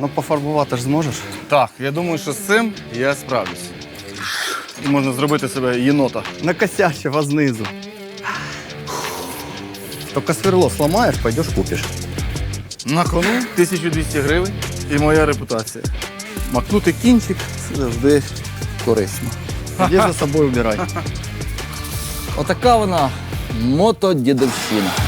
Ну, пофарбувати ж зможеш? Так, я думаю, що з цим я справлюсь. І можна зробити себе єнота. Накосящего знизу. Только сверло сломаешь, пойдешь купишь. На кону 1200 гривень і моя репутація. Макнути кінчик це завжди корисно. Іди за собою вбирай. Отака вона мотодідовщина.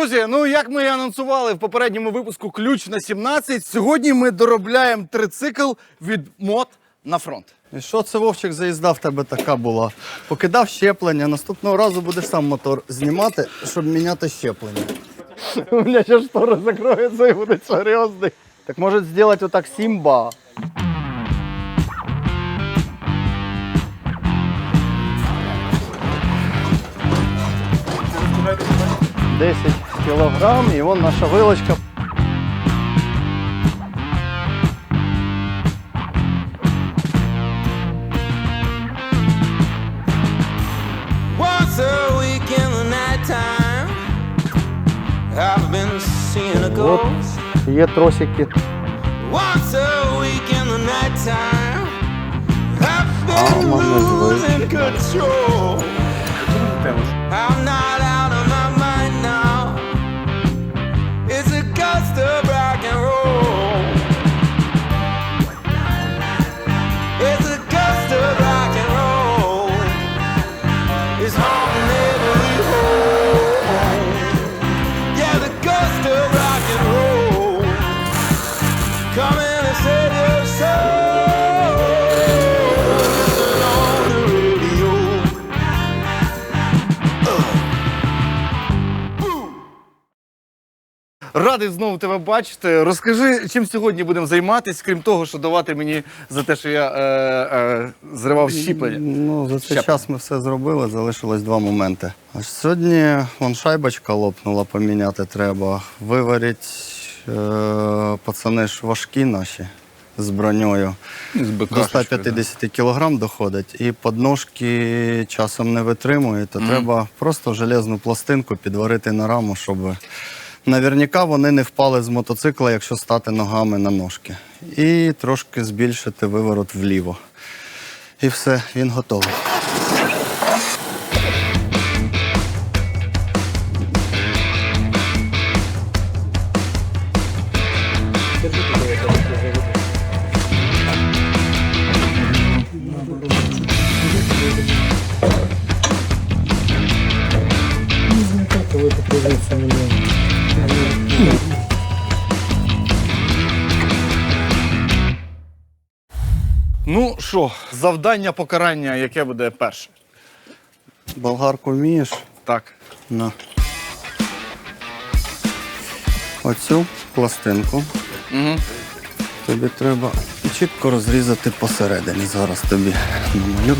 Друзі, ну як ми і анонсували в попередньому випуску ключ на 17, сьогодні ми доробляємо трицикл від мод на фронт. І що це Вовчик заїзда в тебе така була? Покидав щеплення, наступного разу будеш сам мотор знімати, щоб міняти щеплення. У мене ще штора закроється і буде серйозний. Так може зробити отак Сімба. Десять кілограм і вон наша вилочка. Once a week in the nighttime, I've been seeing a От ghost. є тросики. Once a week in the nighttime, I've Ah, been man, that's good. losing control. I'm not Радий знову тебе бачити. Розкажи, чим сьогодні будемо займатися, крім того, що давати мені за те, що я е, е, зривав щіплення. Ну, за цей Щеплення. час ми все зробили, залишилось два моменти. Аж сьогодні вон шайбочка лопнула, поміняти треба. Виварить е, пацани ж важкі наші з броньою. З До бекашечкою, 150 кг доходить, і подножки часом не витримують, то треба просто железну пластинку підварити на раму, щоб наверняка вони не впали з мотоцикла, якщо стати ногами на ножки. І трошки збільшити виворот вліво. І все, він готовий. Що, завдання покарання, яке буде перше? Болгарку вмієш? Так. На. Оцю пластинку Угу. тобі треба чітко розрізати посередині. Зараз тобі намалюю.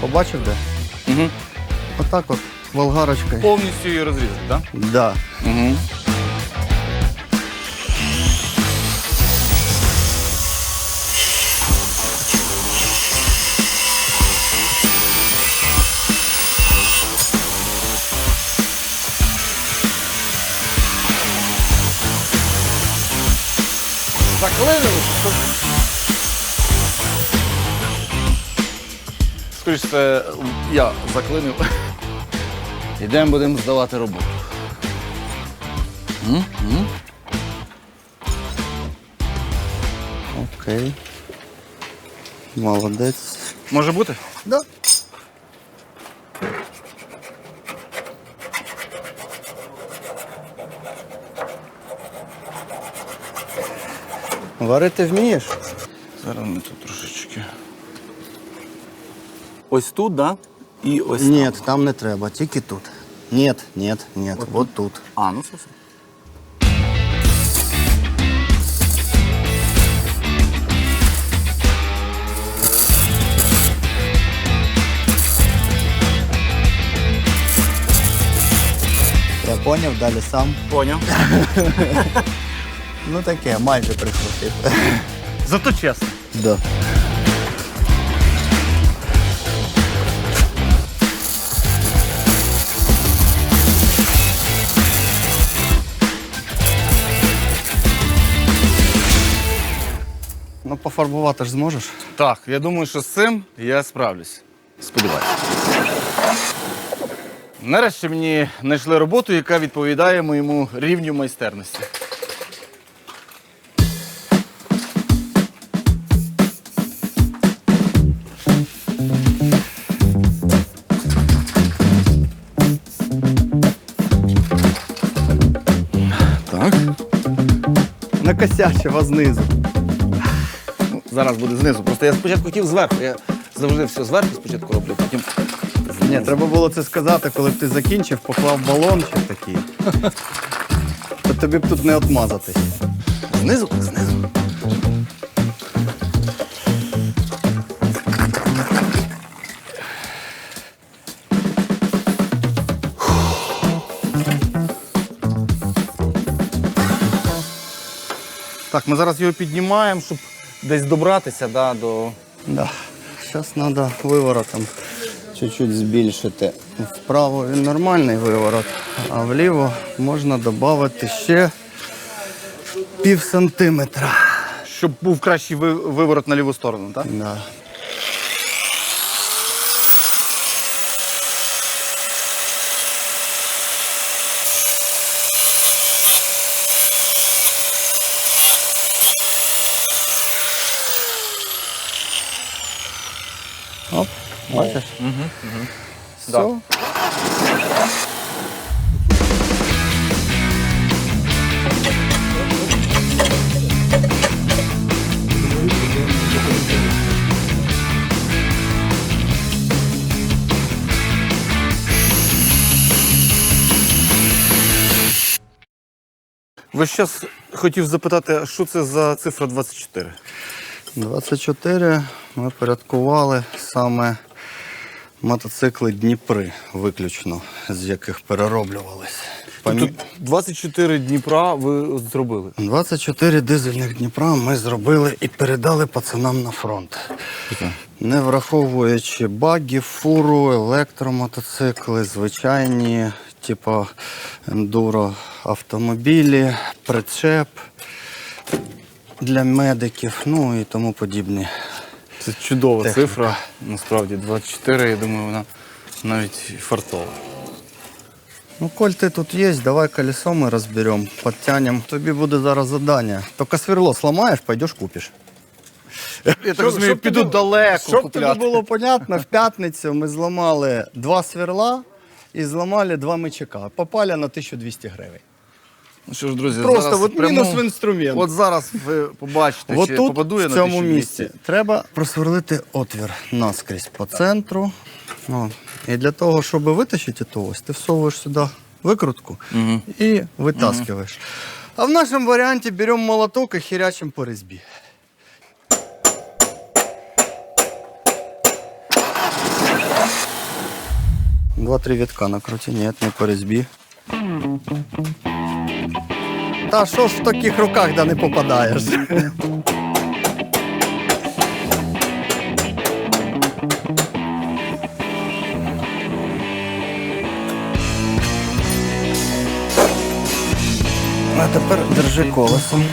Побачив де? Угу. Отак от болгарочкою. Повністю її розрізати, так? Да. Угу. Заклинили? Що? Скоріше, це я заклинив. Ідемо будемо здавати роботу. Окей. Молодець. Може бути? Да. Варити вмієш? Зараз ми тут трошечки. Ось тут, да? І ось. Ні, там не треба, тільки тут. Ні, ні, ні, от тут. А, ну все. все. Я поняв, далі сам. Поняв. Ну таке, майже прихватив. Зато чесно. Да. Пофарбувати ж зможеш? Так, я думаю, що з цим я справлюсь. Сподіваюся. Нарешті мені знайшли роботу, яка відповідає моєму рівню майстерності. Так. Накосячого знизу. Зараз буде знизу. Просто я спочатку хотів зверху. Я завжди все зверху спочатку роблю, потім. Ні, треба було це сказати, коли б ти закінчив, поклав балончик такий. То тобі б тут не отмазатись. Знизу? Знизу. Так, ми зараз його піднімаємо, щоб десь добратися да, до. Да. Зараз треба виворотом чуть-чуть збільшити. Вправо він нормальний виворот, а вліво можна додати ще пів сантиметра. Щоб був кращий виворот на ліву сторону, так? Да. Бачиш? Все. Ви зараз хотів запитати, що це за цифра 24? 24 ми порядкували саме мотоцикли Дніпри виключно, з яких перероблювались. Тобто 24 Дніпра ви зробили. 24 дизельних Дніпра ми зробили і передали пацанам на фронт. Не враховуючи баги, фуру, електромотоцикли, звичайні, типу ендуро автомобілі, причеп для медиків, ну і тому подібні. Це чудова Техніка. цифра. Насправді 24, я думаю, вона навіть фартова. Ну, коль ти тут є, давай колесо ми розберемо, підтягнемо. Тобі буде зараз завдання. Тільки сверло сломаєш, пойдеш купиш. Я так розумію, щоб піду тобі- далеко Щоб купляти. тобі було понятно, в п'ятницю ми зламали два сверла і зламали два мечака. Попали на 1200 гривень. Ну що ж, друзі, Просто зараз от прямо- мінус в інструмент. От зараз ви побачите, От чи тут, попаду я в на цьому 1200. місці, треба просверлити отвір наскрізь по центру. От. І для того, щоб витащити то ось, ти всовуєш сюди викрутку і витаскиваєш. А в нашому варіанті беремо молоток і хірячим по різьбі. Два-три вітка накруті, ні, не по різьбі. Та що ж в таких руках да не попадаєш? А тепер держи колесом.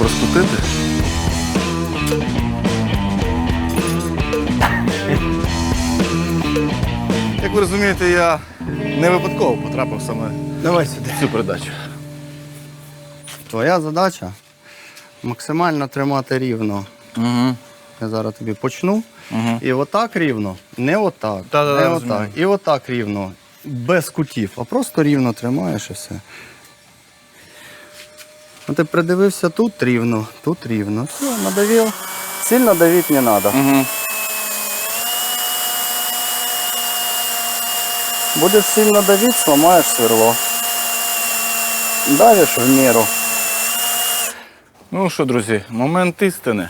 Треба розкрутити? Як ви розумієте, я не випадково потрапив саме Давай сюди. Цю передачу. Твоя задача максимально тримати рівно. Угу. Я зараз тобі почну. Угу. І отак рівно, не отак, Та-да-да, не розумію. отак. І отак рівно, без кутів, а просто рівно тримаєш і все. Ну, ти придивився тут рівно, тут рівно. Все, надавив. Сильно давити не треба. Угу. Будеш сильно давити, сломаєш сверло. Давиш в міру. Ну що, друзі, момент істини.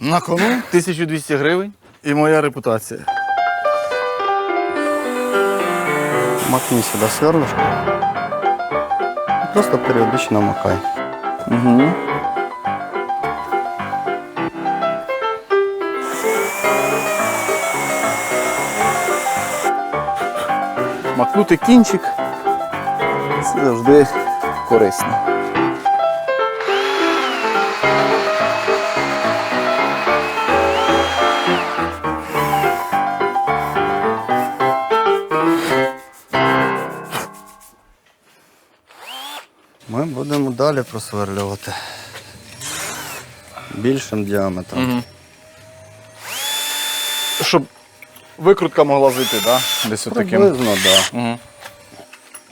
На кону 1200 гривень і моя репутація. Макни сюди сверлишко. Просто періодично макай. Угу. Макнути кінчик це завжди корисно. Далі просверлювати. Більшим діаметром. Щоб викрутка могла зайти, да? Десь отаким. Приблизно, так. Да. Угу.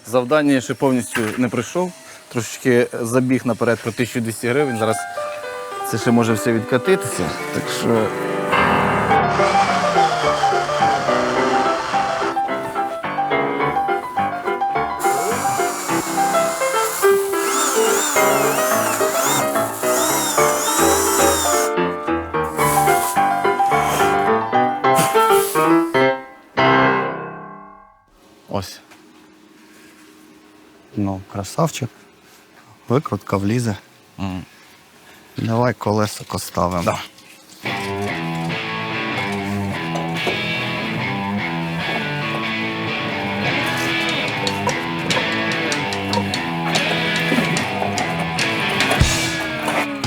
Завдання я ще повністю не пройшов. Трошечки забіг наперед про 1200 гривень. Зараз це ще може все відкатитися. Так що. Ну, красавчик. Викрутка влізе. Мгм. Давай колесико ставимо. Да.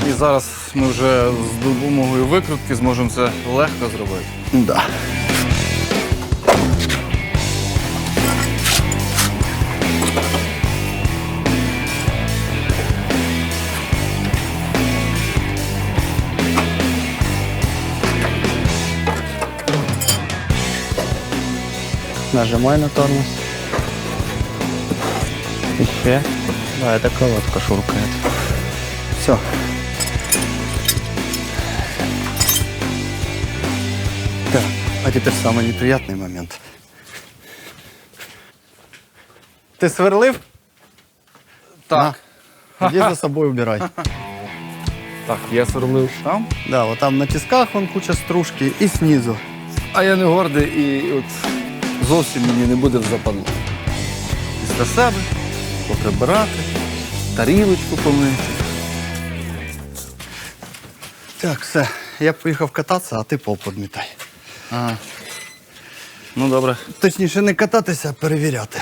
І зараз ми вже з допомогою викрутки зможемо це легко зробити. Да. Нажимай на тормоз. Еще. Да, это колодка шуркает. Все. Так, а теперь самый неприятный момент. Ты сверлив? Так. Иди за собой убирай. Так, я сверлив там, Да, вот там на тисках вон куча стружки и снизу. а я не гордий і от зовсім мені не буде в западу. Після себе поприбирати, тарілочку помити. Так, все. Я поїхав кататися, а ти пол подмітай. Ага. Ну добре. Точніше, не кататися, а перевіряти.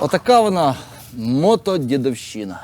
Отака вона мотодідовщина.